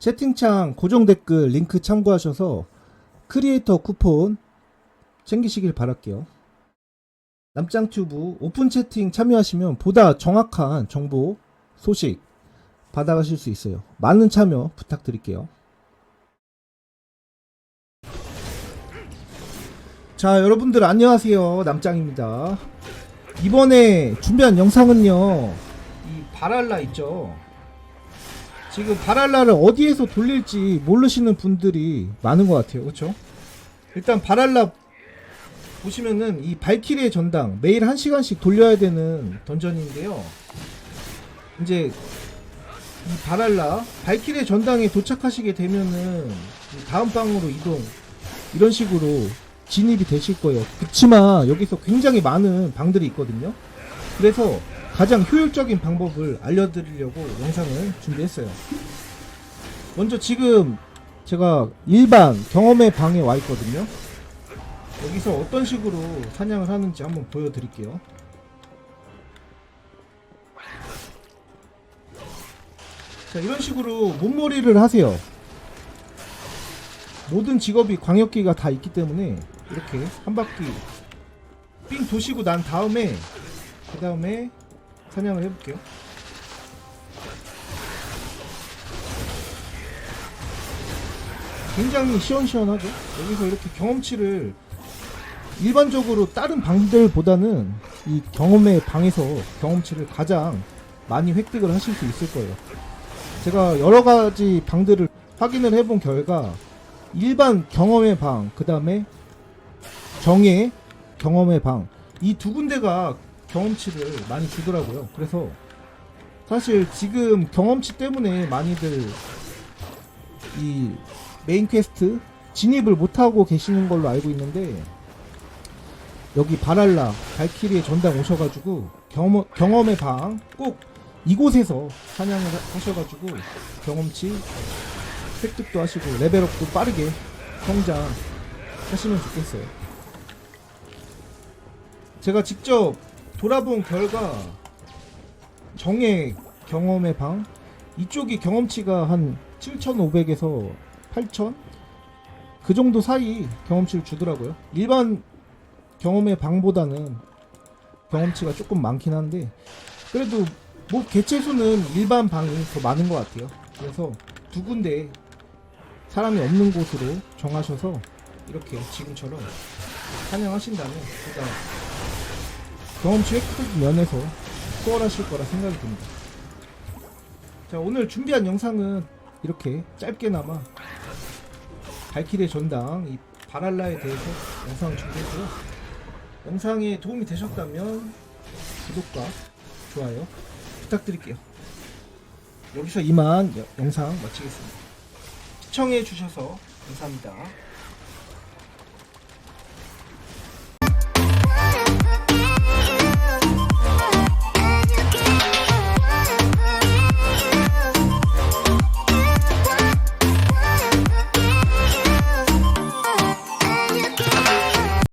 채팅창 고정 댓글 링크 참고하셔서 크리에이터 쿠폰 챙기시길 바랄게요. 남짱튜브 오픈 채팅 참여하시면 보다 정확한 정보, 소식 받아가실 수 있어요. 많은 참여 부탁드릴게요. 자, 여러분들 안녕하세요. 남짱입니다. 이번에 준비한 영상은요. 이 바랄라 있죠. 지금 바랄라를 어디에서 돌릴지 모르시는 분들이 많은 것 같아요. 그렇죠? 일단 바랄라 보시면은 이 발키리의 전당 매일 1시간씩 돌려야 되는 던전인데요. 이제 이 바랄라 발키리의 전당에 도착하시게 되면은 이 다음 방으로 이동 이런 식으로 진입이 되실 거예요. 그렇지만 여기서 굉장히 많은 방들이 있거든요. 그래서 가장 효율적인 방법을 알려드리려고 영상을 준비했어요. 먼저 지금 제가 일반 경험의 방에 와 있거든요. 여기서 어떤 식으로 사냥을 하는지 한번 보여드릴게요. 자, 이런 식으로 몸놀이를 하세요. 모든 직업이 광역기가 다 있기 때문에 이렇게 한 바퀴 삥 도시고 난 다음에 그 다음에 사냥을 해볼게요. 굉장히 시원시원하죠? 여기서 이렇게 경험치를 일반적으로 다른 방들보다는 이 경험의 방에서 경험치를 가장 많이 획득을 하실 수 있을 거예요. 제가 여러 가지 방들을 확인을 해본 결과 일반 경험의 방, 그 다음에 정의 경험의 방, 이 두 군데가 경험치를 많이 주더라고요. 그래서 사실 지금 경험치 때문에 많이들 이 메인 퀘스트 진입을 못하고 계시는 걸로 알고 있는데 여기 바랄라 발키리의 전당 오셔가지고 경험, 경험의 방 꼭 이곳에서 사냥을 하- 하셔가지고 경험치 획득도 하시고 레벨업도 빠르게 성장 하시면 좋겠어요. 제가 직접 돌아본 결과 정의 경험의 방 이쪽이 경험치가 한 7,500에서 8,000? 그 정도 사이 경험치를 주더라고요. 일반 경험의 방보다는 경험치가 조금 많긴 한데 그래도 뭐 개체수는 일반 방이 더 많은 것 같아요. 그래서 두 군데 사람이 없는 곳으로 정하셔서 이렇게 지금처럼 사냥하신다면 보다 경험치 획득 면에서 수월하실 거라 생각이 듭니다. 자 오늘 준비한 영상은 이렇게 짧게나마 발키리의 전당 이 바랄라에 대해서 영상을 준비했고요. 영상에 도움이 되셨다면 구독과 좋아요 부탁드릴게요. 여기서 이만 여- 영상 마치겠습니다. 시청해 주셔서 감사합니다.